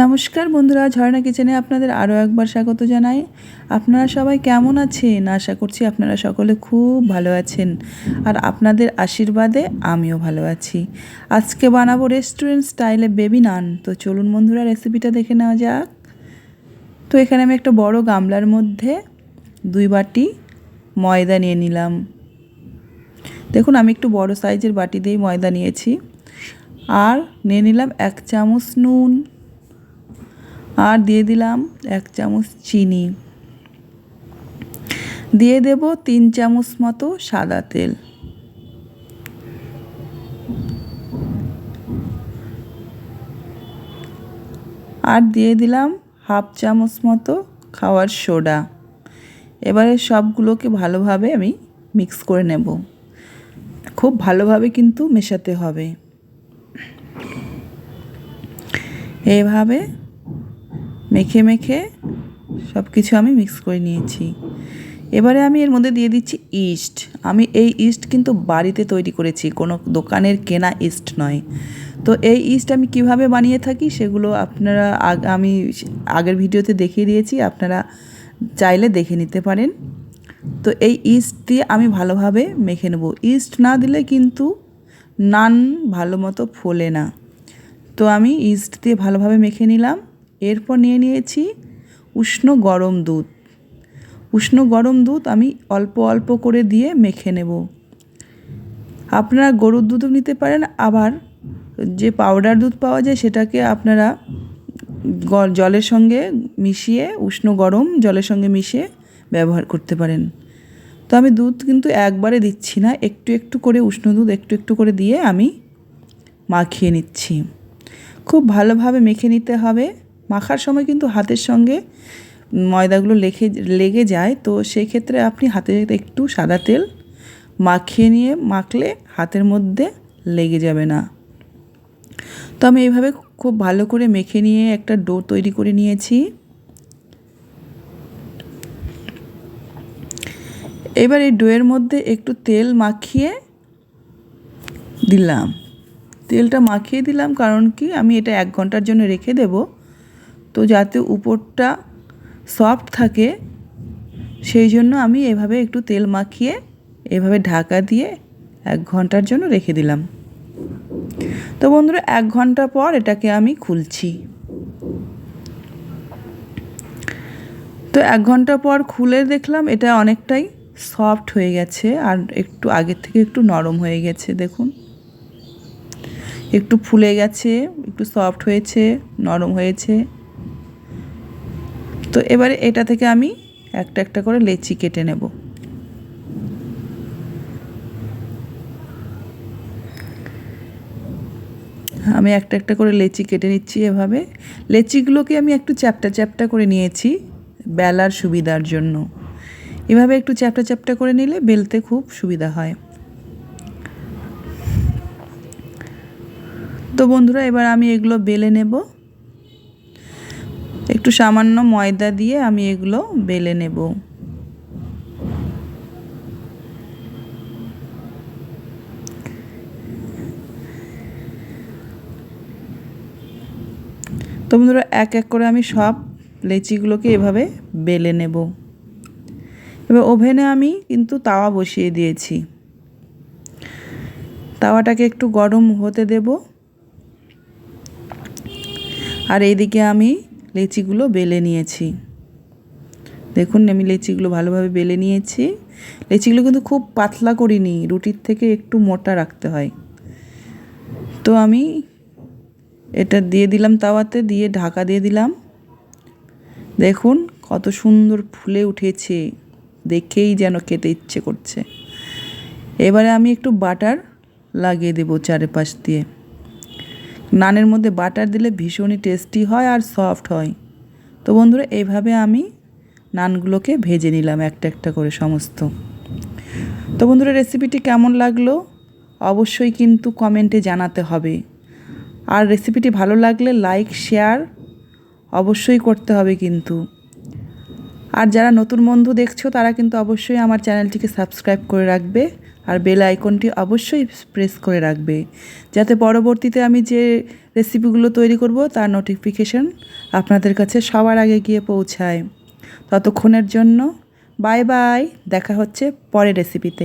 নমস্কার বন্ধুরা, ঝর্ণা কিচেনে আপনাদের আরও একবার স্বাগত জানাই। আপনারা সবাই কেমন আছেন? আশা করছি আপনারা সকলে খুব ভালো আছেন। আর আপনাদের আশীর্বাদে আমিও ভালো আছি। আজকে বানাবো রেস্টুরেন্ট স্টাইলে বেবি নান তো চলুন বন্ধুরা রেসিপিটা দেখে নেওয়া যাক। তো এখানে আমি একটা বড় গামলার মধ্যে দুই বাটি ময়দা নিয়ে নিলাম। দেখুন, আমি একটু বড় সাইজের বাটি দিয়েই ময়দা নিয়েছি। আর নিয়ে নিলাম এক চামচ নুন। আর দিয়ে দিলাম এক চামচ চিনি। দিয়ে দেব তিন চামচ মতো সাদা তেল। আর দিয়ে দিলাম হাফ চামচ মতো খাওয়ার সোডা। এবারে সবগুলোকে ভালোভাবে আমি মিক্স করে নেব। খুব ভালোভাবে কিন্তু মেশাতে হবে। এইভাবে মেখে মেখে সব কিছু আমি মিক্স করে নিয়েছি। এবারে আমি এর মধ্যে দিয়ে দিচ্ছি ইস্ট আমি এই ইস্ট কিন্তু বাড়িতে তৈরি করেছি, কোনো দোকানের কেনা ইস্ট নয়। তো এই ইস্ট আমি কীভাবে বানিয়ে থাকি সেগুলো আপনারা আমি আগের ভিডিওতে দেখিয়ে দিয়েছি, আপনারা চাইলে দেখে নিতে পারেন। তো এই ইস্ট দিয়ে আমি ভালোভাবে মেখে নেব। ইস্ট না দিলে কিন্তু নান ভালো মতো ফোলে না। তো আমি ইস্ট দিয়ে ভালোভাবে মেখে নিলাম। এরপর নিয়ে নিয়েছি উষ্ণ গরম দুধ। উষ্ণ গরম দুধ আমি অল্প অল্প করে দিয়ে মেখে নেব। আপনারা গরুর দুধও নিতে পারেন, আবার যে পাউডার দুধ পাওয়া যায় সেটাকে আপনারা জলের সঙ্গে মিশিয়ে, উষ্ণ গরম জলের সঙ্গে মিশিয়ে ব্যবহার করতে পারেন। তো আমি দুধ কিন্তু একবারে দিচ্ছি না, একটু একটু করে উষ্ণ দুধ একটু একটু করে দিয়ে আমি মাখিয়ে নিচ্ছি। খুব ভালোভাবে মেখে নিতে হবে। মাখার সময় কিন্তু হাতের সঙ্গে ময়দাগুলো লেখে, লেগে যায়। তো সেই ক্ষেত্রে আপনি হাতে একটু সাদা তেল মাখিয়ে নিয়ে মাখলে হাতের মধ্যে লেগে যাবে না। তো আমি এইভাবে খুব ভালো করে মেখে নিয়ে একটা ডো তৈরি করে নিয়েছি। এবার এই ডোয়ের মধ্যে একটু তেল মাখিয়ে দিলাম। তেলটা মাখিয়ে দিলাম কারণ কি? আমি এটা এক ঘণ্টার জন্য রেখে দেব। তো যাতে উপরটা সফট থাকে, সেই জন্য আমি এভাবে একটু তেল মাখিয়ে, এভাবে ঢাকা দিয়ে এক ঘণ্টার জন্য রেখে দিলাম। তো বন্ধুরা, এক ঘণ্টা পর এটাকে আমি খুলছি। তো এক ঘণ্টা পর খুলে দেখলাম এটা অনেকটাই সফট হয়ে গেছে আর একটু আগের থেকে একটু নরম হয়ে গেছে, দেখুন। একটু ফুলে গেছে, একটু সফট হয়েছে, নরম হয়েছে। তো এবারে এটা থেকে আমি একটা একটা করে লেচি কেটে নেব। আমি একটা একটা করে লেচি কেটে নিচ্ছি এভাবে। লেচিগুলোকে আমি একটু চ্যাপটা চ্যাপটা করে নিয়েছি বেলার সুবিধার জন্য। এভাবে একটু চ্যাপটা চ্যাপটা করে নিলে বেলতে খুব সুবিধা হয়। তো বন্ধুরা, এবার আমি এগুলো বেলে নেব। একটু সামান্য ময়দা দিয়ে আমি এগুলো বেলে নেব। তো বন্ধুরা, এক এক করে আমি সব লেচিগুলোকে এভাবে বেলে নেব। এবার ওভেনে আমি কিন্তু তাওয়া বসিয়ে দিয়েছি। তাওয়াটাকে একটু গরম হতে দেব। আর এইদিকে আমি লেচিগুলো বেলে নিয়েছি। দেখুন, আমি লেচিগুলো ভালোভাবে বেলে নিয়েছি। লেচিগুলো কিন্তু খুব পাতলা করিনি, রুটির থেকে একটু মোটা রাখতে হয়। তো আমি এটা দিয়ে দিলাম তাওয়াতে, দিয়ে ঢাকা দিয়ে দিলাম। দেখুন, কত সুন্দর ফুলে উঠেছে, দেখেই যেন খেতে ইচ্ছে করছে। এবারে আমি একটু বাটার লাগিয়ে দেবো চারিপাশ দিয়ে। নানের মধ্যে বাটার দিলে ভীষণই টেস্টি হয় আর সফট হয়। তো বন্ধুরা এইভাবে আমি নানগুলোকে ভেজে নিলাম একটা একটা করে সমস্ত। তো বন্ধুরা রেসিপিটি কেমন লাগল? অবশ্যই কিন্তু কমেন্টে জানাতে হবে। আর রেসিপিটি ভালো লাগলে লাইক শেয়ার অবশ্যই করতে হবে কিন্তু। আর যারা নতুন বন্ধু দেখছ, তারা কিন্তু অবশ্যই আমার চ্যানেলটিকে সাবস্ক্রাইব করে রাখবে আর বেল আইকনটি অবশ্যই প্রেস করে রাখবে। যাতে পরবর্তীতে আমি যে রেসিপিগুলো তৈরি করব, তার নোটিফিকেশন আপনাদের কাছে সবার আগে গিয়ে পৌঁছায়। ততক্ষণের জন্য বাই বাই দেখা হচ্ছে পরের রেসিপিতে